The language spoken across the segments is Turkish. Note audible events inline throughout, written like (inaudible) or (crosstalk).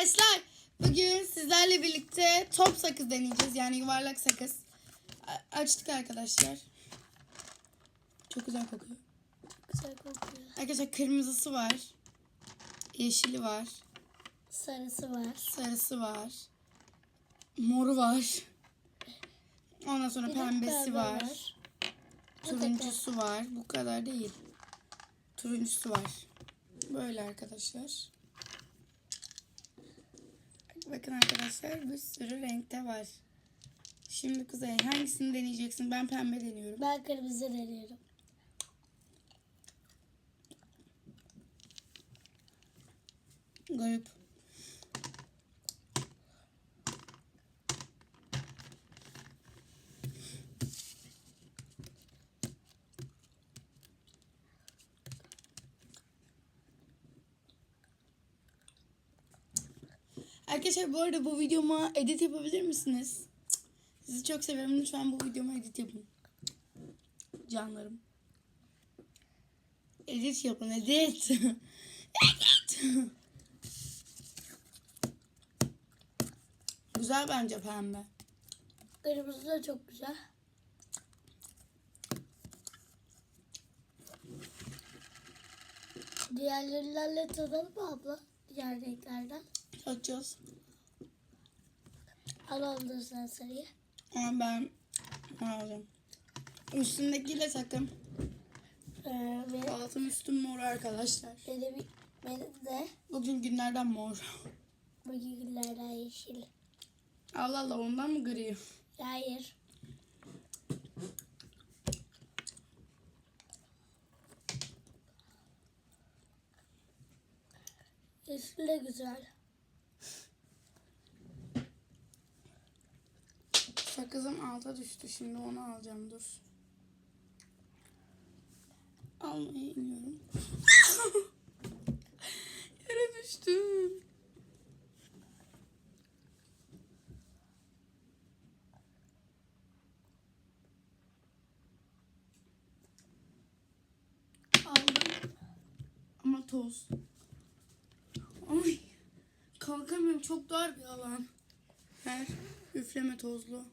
arkadaşlar. Bugün sizlerle birlikte top sakız deneyeceğiz. Yani yuvarlak sakız. Açtık arkadaşlar. Çok güzel kokuyor. Güzel kokuyor. Arkadaşlar kırmızısı var. Yeşili var. Sarısı var. Sarısı var. Moru var. Ondan sonra Bir pembesi pembe var. Da Turuncusu var. Bu kadar değil. Turuncusu var. Böyle arkadaşlar. Bakın arkadaşlar bir sürü renkte var. Şimdi Kuzey hangisini deneyeceksin? Ben pembe deniyorum. Ben kırmızı deniyorum. Garip. Arkadaşlar bu arada bu videoma edit yapabilir misiniz? Sizi çok seviyorum. Lütfen bu videoma edit yapın. Canlarım. Edit yapın edit. (laughs) edit. Güzel bence pembe. Kırmızı da çok güzel. Diğerlerilerle tadalım abla? Diğer renklerden. Açacağız. Alalım sen sarıyı. Ama ben alacağım. Üstündekiyle takım. Ee, benim, Altım üstüm mor arkadaşlar. benim, benim de Bugün günlerden mor. bugün günlerden yeşil. Allah Allah ondan mı gri? Hayır. Yeşil de güzel. Sakızım alta düştü. Şimdi onu alacağım. Dur. Almaya iniyorum. (laughs) Yere düştüm. Aldım. Ama toz. Kalkamıyorum. Çok dar bir alan. Her üfleme tozlu.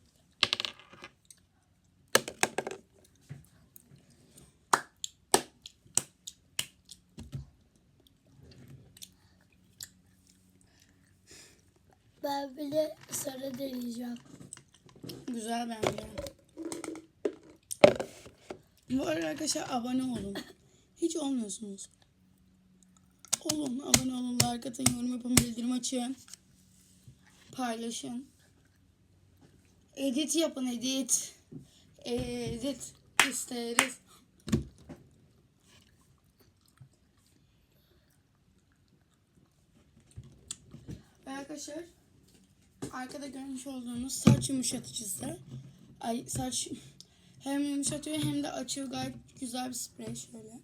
Ben bile sarı deneyeceğim. Güzel bence. Bu arada arkadaşlar abone olun. Hiç olmuyorsunuz. Olun, abone olun, like atın, yorum yapın, bildirim açın. Paylaşın. Edit yapın, edit. Edit isteriz. Arkadaşlar arkada görmüş olduğunuz saç yumuşatıcısı. Ay saç hem yumuşatıyor hem de açıyor gayet güzel bir sprey şöyle.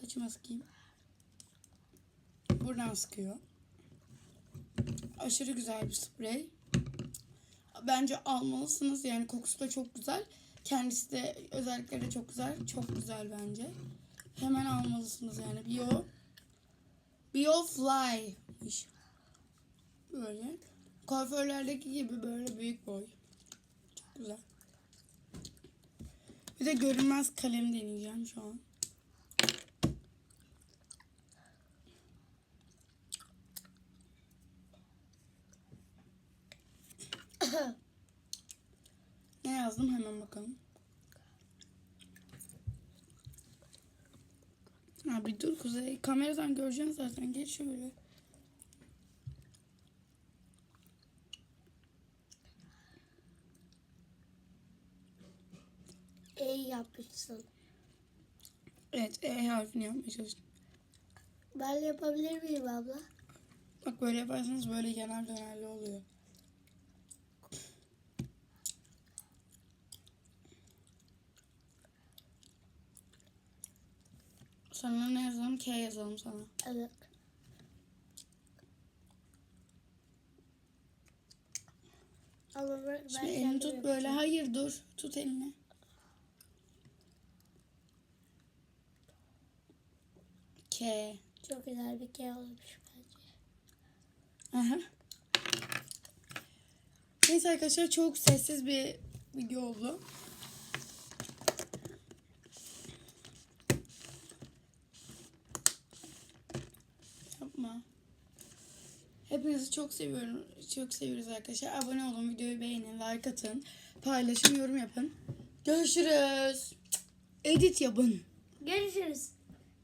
Saçıma sıkayım. Buradan sıkıyor. Aşırı güzel bir sprey. Bence almalısınız. Yani kokusu da çok güzel. Kendisi de özellikleri de çok güzel. Çok güzel bence. Hemen almalısınız yani. Bio Biofly'miş. Böyle. Kuaförlerdeki gibi böyle büyük boy. Çok güzel. Bir de görünmez kalem deneyeceğim şu an. ne yazdım hemen bakalım. Ha bir dur Kuzey. Kameradan göreceksin zaten. Geç şöyle. İyi yapmışsın. Evet E harfini yapmaya çalıştım. Ben yapabilir miyim abla? Bak böyle yaparsanız böyle kenar dönerli oluyor. Sana ne yazalım? K yazalım sana. Evet. Ben, Şimdi elini tut böyle. yapacağım. Hayır dur. Tut elini. K. Çok güzel bir K olmuş bence. Aha. Neyse arkadaşlar çok sessiz bir video oldu. Yapma. Hepinizi çok seviyorum. Çok seviyoruz arkadaşlar. Abone olun, videoyu beğenin, like atın, paylaşın, yorum yapın. Görüşürüz. Edit yapın. Görüşürüz.